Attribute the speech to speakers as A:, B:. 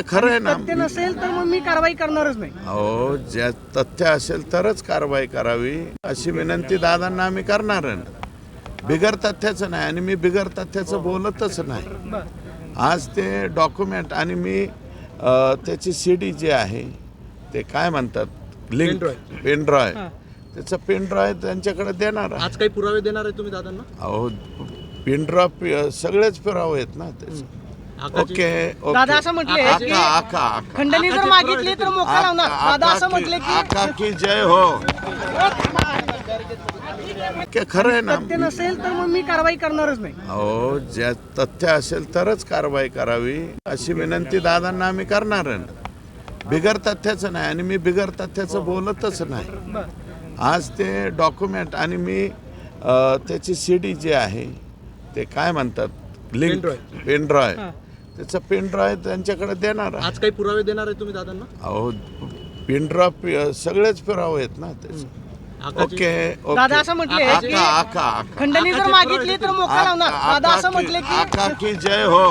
A: खरं आहे ना?
B: तथ्य नसेल तर मग मी कारवाई करणारच नाही.
A: अहो ज्या तथ्य असेल तरच कारवाई करावी. अशी विनंती दादांना आम्ही करणार आहे ना. बिगर तथ्याचं नाही आणि मी बिगर तथ्याचं बोलतच नाही. आज ते डॉक्युमेंट आणि मी अ, त्याची सी डी जी आहे ते काय म्हणतात? Link pendrive. त्याचं पेनड्रॉय त्यांच्याकडे देणार आहे.
C: आज काही पुरावे देणार आहे तुम्ही दादांना?
A: अहो पेनड्रॉप सगळेच पुरावे आहेत ना. त्याचे ओके ओके.
B: दादा असं म्हटले
A: आका
B: की
A: आका आका.
B: खंडणी जर मागितली तर मोका लावणार. दादा असं म्हटले की
A: आका की जय हो. ओके खरं आहे ना.
B: तथ्य नसेल तर मग मी कारवाई करणारच नाही.
A: अहो ज्या तथ्य असेल तरच कारवाई करावी. अशी विनंती दादांना आम्ही करणार आहे ना. बिगर तथ्याचं नाही आणि मी बिगर तथ्याचं बोलतच नाही. आज ते डॉक्युमेंट आणि मी अ, त्याची सी डी जी आहे ते काय म्हणतात? लिंक पेनड्रॉय
B: हां.
A: त्याचं पेनड्रॉय त्यांच्याकडे देणार.
C: आज काही पुरावे देणार आहे तुम्ही दादांना?
A: अहो पेनड्रॉप सगळेच पुरावे आहेत ना त्याचे ओके ओके.
B: दादा असं म्हटले की
A: आका आका आका.
B: खंडणी जर मागितली तर मोका लावणार दादा असं म्हटले की
A: आका की जय हो.